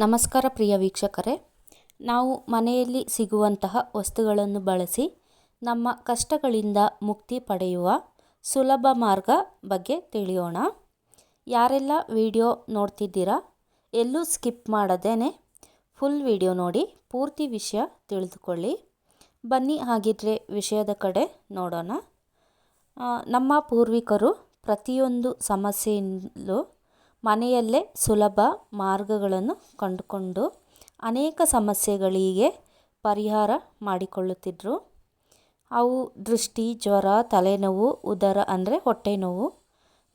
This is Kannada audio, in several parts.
ನಮಸ್ಕಾರ ಪ್ರಿಯ ವೀಕ್ಷಕರೇ. ನಾವು ಮನೆಯಲ್ಲಿ ಸಿಗುವಂತಹ ವಸ್ತುಗಳನ್ನು ಬಳಸಿ ನಮ್ಮ ಕಷ್ಟಗಳಿಂದ ಮುಕ್ತಿ ಪಡೆಯುವ ಸುಲಭ ಮಾರ್ಗ ಬಗ್ಗೆ ತಿಳಿಯೋಣ. ಯಾರೆಲ್ಲ ವಿಡಿಯೋ ನೋಡ್ತಿದ್ದೀರಾ, ಎಲ್ಲೂ ಸ್ಕಿಪ್ ಮಾಡದೇನೆ ಫುಲ್ ವಿಡಿಯೋ ನೋಡಿ, ಪೂರ್ತಿ ವಿಷಯ ತಿಳಿದುಕೊಳ್ಳಿ. ಬನ್ನಿ, ಹಾಗಿದ್ರೆ ವಿಷಯದ ಕಡೆ ನೋಡೋಣ. ನಮ್ಮ ಪೂರ್ವಿಕರು ಪ್ರತಿಯೊಂದು ಸಮಸ್ಯೆಯಿಂದಲೂ ಮನೆಯಲ್ಲೇ ಸುಲಭ ಮಾರ್ಗಗಳನ್ನು ಕಂಡುಕೊಂಡು ಅನೇಕ ಸಮಸ್ಯೆಗಳಿಗೆ ಪರಿಹಾರ ಮಾಡಿಕೊಳ್ಳುತ್ತಿದ್ದರು ಅವು ದೃಷ್ಟಿ, ಜ್ವರ, ತಲೆನೋವು, ಉದರ ಅಂದರೆ ಹೊಟ್ಟೆ ನೋವು,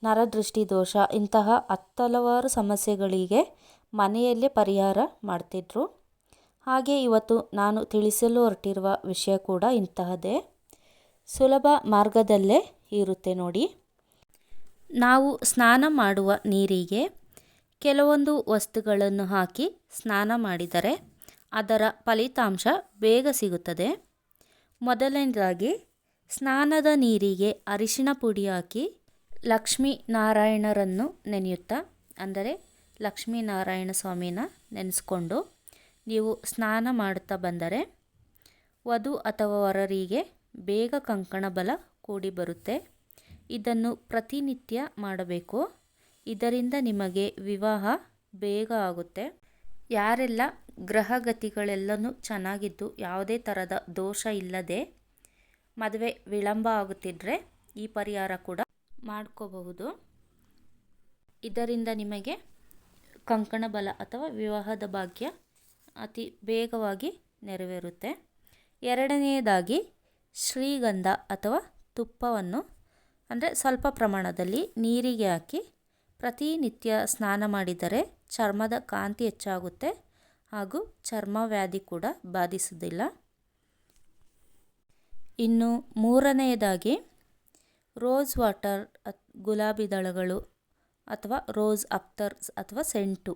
ನರದೃಷ್ಟಿ, ದೋಷ ಇಂತಹ ಹತ್ತಲವಾರು ಸಮಸ್ಯೆಗಳಿಗೆ ಮನೆಯಲ್ಲೇ ಪರಿಹಾರ ಮಾಡ್ತಿದ್ರು. ಹಾಗೆ ಇವತ್ತು ನಾನು ತಿಳಿಸಲು ಹೊರಟಿರುವ ವಿಷಯ ಕೂಡ ಇಂತಹದೇ ಸುಲಭ ಮಾರ್ಗದಲ್ಲೇ ಇರುತ್ತೆ ನೋಡಿ. ನಾವು ಸ್ನಾನ ಮಾಡುವ ನೀರಿಗೆ ಕೆಲವೊಂದು ವಸ್ತುಗಳನ್ನು ಹಾಕಿ ಸ್ನಾನ ಮಾಡಿದರೆ ಅದರ ಫಲಿತಾಂಶ ಬೇಗ ಸಿಗುತ್ತದೆ. ಮೊದಲನೇದಾಗಿ ಸ್ನಾನದ ನೀರಿಗೆ ಅರಿಶಿಣ ಪುಡಿ ಹಾಕಿ ಲಕ್ಷ್ಮೀ ನಾರಾಯಣರನ್ನು ನೆನೆಯುತ್ತಾ, ಅಂದರೆ ಲಕ್ಷ್ಮೀನಾರಾಯಣ ಸ್ವಾಮಿನ ನೆನೆಸ್ಕೊಂಡು ನೀವು ಸ್ನಾನ ಮಾಡುತ್ತಾ ಬಂದರೆ ವಧು ಅಥವಾ ವರರಿಗೆ ಬೇಗ ಕಂಕಣ ಬಲ ಕೂಡಿ ಬರುತ್ತೆ. ಇದನ್ನು ಪ್ರತಿನಿತ್ಯ ಮಾಡಬೇಕು. ಇದರಿಂದ ನಿಮಗೆ ವಿವಾಹ ಬೇಗ ಆಗುತ್ತೆ. ಯಾರೆಲ್ಲ ಗ್ರಹಗತಿಗಳೆಲ್ಲನೂ ಚೆನ್ನಾಗಿದ್ದು ಯಾವುದೇ ಥರದ ದೋಷ ಇಲ್ಲದೆ ಮದುವೆ ವಿಳಂಬ ಆಗುತ್ತಿದ್ದರೆ ಈ ಪರಿಹಾರ ಕೂಡ ಮಾಡ್ಕೋಬಹುದು. ಇದರಿಂದ ನಿಮಗೆ ಕಂಕಣ ಬಲ ಅಥವಾ ವಿವಾಹದ ಭಾಗ್ಯ ಅತಿ ಬೇಗವಾಗಿ ನೆರವೇರುತ್ತೆ. ಎರಡನೆಯದಾಗಿ ಶ್ರೀಗಂಧ ಅಥವಾ ತುಪ್ಪವನ್ನು ಅಂದರೆ ಸ್ವಲ್ಪ ಪ್ರಮಾಣದಲ್ಲಿ ನೀರಿಗೆ ಹಾಕಿ ಪ್ರತಿನಿತ್ಯ ಸ್ನಾನ ಮಾಡಿದರೆ ಚರ್ಮದ ಕಾಂತಿ ಹೆಚ್ಚಾಗುತ್ತೆ ಹಾಗೂ ಚರ್ಮ ವ್ಯಾಧಿ ಕೂಡ ಬಾಧಿಸುವುದಿಲ್ಲ. ಇನ್ನು ಮೂರನೆಯದಾಗಿ ರೋಸ್ ವಾಟರ್ ಗುಲಾಬಿ ದಳಗಳು ಅಥವಾ ರೋಸ್ ಅಪ್ತರ್ಸ್ ಅಥವಾ ಸೆಂಟು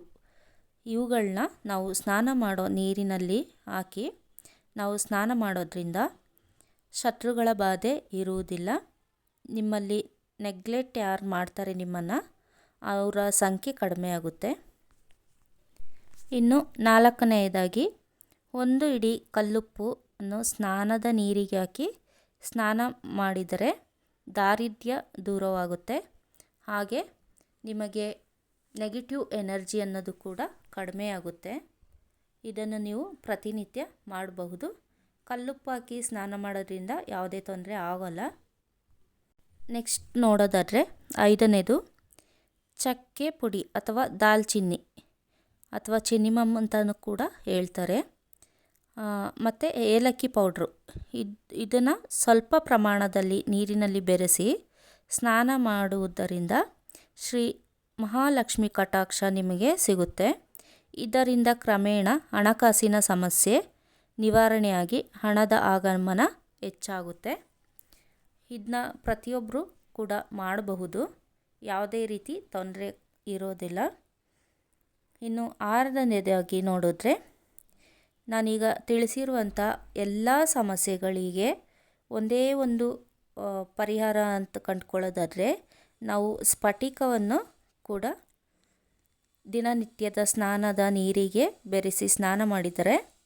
ಇವುಗಳನ್ನ ನಾವು ಸ್ನಾನ ಮಾಡೋ ನೀರಿನಲ್ಲಿ ಹಾಕಿ ನಾವು ಸ್ನಾನ ಮಾಡೋದ್ರಿಂದ ಶತ್ರುಗಳ ಬಾಧೆ ಇರುವುದಿಲ್ಲ. ನಿಮ್ಮಲ್ಲಿ ನೆಗ್ಲೆಕ್ಟ್ ಯಾರು ಮಾಡ್ತಾರೆ ನಿಮ್ಮನ್ನು, ಅವರ ಸಂಖ್ಯೆ ಕಡಿಮೆ ಆಗುತ್ತೆ. ಇನ್ನು ನಾಲ್ಕನೆಯದಾಗಿ, ಒಂದು ಇಡಿ ಕಲ್ಲುಪ್ಪು ಅನ್ನು ಸ್ನಾನದ ನೀರಿಗೆ ಹಾಕಿ ಸ್ನಾನ ಮಾಡಿದರೆ ದಾರಿದ್ರ್ಯ ದೂರವಾಗುತ್ತೆ. ಹಾಗೆ ನಿಮಗೆ ನೆಗೆಟಿವ್ ಎನರ್ಜಿ ಅನ್ನೋದು ಕೂಡ ಕಡಿಮೆ ಆಗುತ್ತೆ. ಇದನ್ನು ನೀವು ಪ್ರತಿನಿತ್ಯ ಮಾಡಬಹುದು. ಕಲ್ಲುಪ್ಪು ಹಾಕಿ ಸ್ನಾನ ಮಾಡೋದ್ರಿಂದ ಯಾವುದೇ ತೊಂದರೆ ಆಗೋಲ್ಲ. ನೆಕ್ಸ್ಟ್ ನೋಡೋದಾದರೆ ಐದನೇದು ಚಕ್ಕೆ ಪುಡಿ ಅಥವಾ ದಾಲ್ಚಿನ್ನಿ ಅಥವಾ ಚಿನ್ನಿಮಮ್ ಅಂತಲೂ ಕೂಡ ಹೇಳ್ತಾರೆ. ಮತ್ತು ಏಲಕ್ಕಿ ಪೌಡ್ರು. ಇದು, ಇದನ್ನು ಸ್ವಲ್ಪ ಪ್ರಮಾಣದಲ್ಲಿ ನೀರಿನಲ್ಲಿ ಬೆರೆಸಿ ಸ್ನಾನ ಮಾಡುವುದರಿಂದ ಶ್ರೀ ಮಹಾಲಕ್ಷ್ಮಿ ಕಟಾಕ್ಷ ನಿಮಗೆ ಸಿಗುತ್ತೆ. ಇದರಿಂದ ಕ್ರಮೇಣ ಹಣಕಾಸಿನ ಸಮಸ್ಯೆ, ನಿವಾರಣೆಯಾಗಿ ಹಣದ ಆಗಮನ ಹೆಚ್ಚಾಗುತ್ತೆ. ಇದನ್ನ ಪ್ರತಿಯೊಬ್ಬರು ಕೂಡ ಮಾಡಬಹುದು. ಯಾವುದೇ ರೀತಿ ತೊಂದರೆ ಇರೋದಿಲ್ಲ. ಇನ್ನು ಆರನೇದಾಗಿ ನೋಡಿದ್ರೆ, ನಾನೀಗ ತಿಳಿಸಿರುವಂಥ ಎಲ್ಲ ಸಮಸ್ಯೆಗಳಿಗೆ ಒಂದೇ ಒಂದು ಪರಿಹಾರ ಅಂತ ಕಂಡುಕೊಳ್ಳೋದಾದರೆ, ನಾವು ಸ್ಫಟಿಕವನ್ನು ಕೂಡ ದಿನನಿತ್ಯದ ಸ್ನಾನದ ನೀರಿಗೆ ಬೆರೆಸಿ ಸ್ನಾನ ಮಾಡಿದರೆ,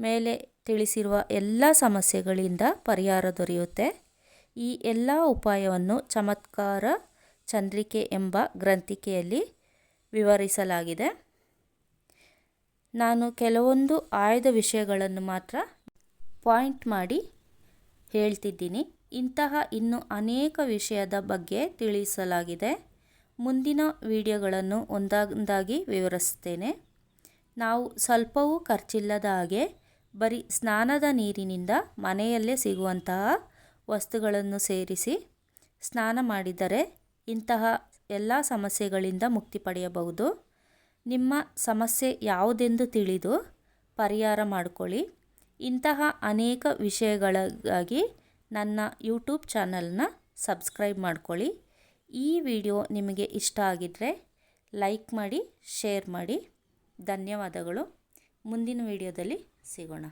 ಮೇಲೆ ತಿಳಿಸಿರುವ ಎಲ್ಲ ಸಮಸ್ಯೆಗಳಿಂದ ಪರಿಹಾರ ದೊರೆಯುತ್ತೆ. ಈ ಎಲ್ಲ ಉಪಾಯವನ್ನು ಚಮತ್ಕಾರ, ಚಂದ್ರಿಕೆ ಎಂಬ ಗ್ರಂಥಿಕೆಯಲ್ಲಿ ವಿವರಿಸಲಾಗಿದೆ. ನಾನು ಕೆಲವೊಂದು ಆಯ್ದ ವಿಷಯಗಳನ್ನು ಮಾತ್ರ ಪಾಯಿಂಟ್ ಮಾಡಿ ಹೇಳ್ತಿದ್ದೀನಿ. ಇಂತಹ ಇನ್ನು ಅನೇಕ ವಿಷಯದ ಬಗ್ಗೆ ತಿಳಿಸಲಾಗಿದೆ. ಮುಂದಿನ ವಿಡಿಯೋಗಳನ್ನು ಒಂದೊಂದಾಗಿ ವಿವರಿಸ್ತೇನೆ ನಾವು ಸ್ವಲ್ಪವೂ ಖರ್ಚಿಲ್ಲದ ಹಾಗೆ ಬರೀ ಸ್ನಾನದ ನೀರಿನಿಂದ ಮನೆಯಲ್ಲೇ ಸಿಗುವಂತಹ ವಸ್ತುಗಳನ್ನು ಸೇರಿಸಿ ಸ್ನಾನ ಮಾಡಿದರೆ ಇಂತಹ ಎಲ್ಲ ಸಮಸ್ಯೆಗಳಿಂದ ಮುಕ್ತಿ ಪಡೆಯಬಹುದು. ನಿಮ್ಮ ಸಮಸ್ಯೆ ಯಾವುದೆಂದು ತಿಳಿದು ಪರಿಹಾರ ಮಾಡಿಕೊಳ್ಳಿ. ಇಂತಹ ಅನೇಕ ವಿಷಯಗಳಿಗಾಗಿ ನನ್ನ ಯೂಟ್ಯೂಬ್ ಚಾನಲ್ನ ಸಬ್ಸ್ಕ್ರೈಬ್ ಮಾಡಿಕೊಳ್ಳಿ. ಈ ವಿಡಿಯೋ ನಿಮಗೆ ಇಷ್ಟ ಆಗಿದ್ದರೆ ಲೈಕ್ ಮಾಡಿ, ಶೇರ್ ಮಾಡಿ. ಧನ್ಯವಾದಗಳು. ಮುಂದಿನ ವಿಡಿಯೋದಲ್ಲಿ ಸಿಗೋಣ.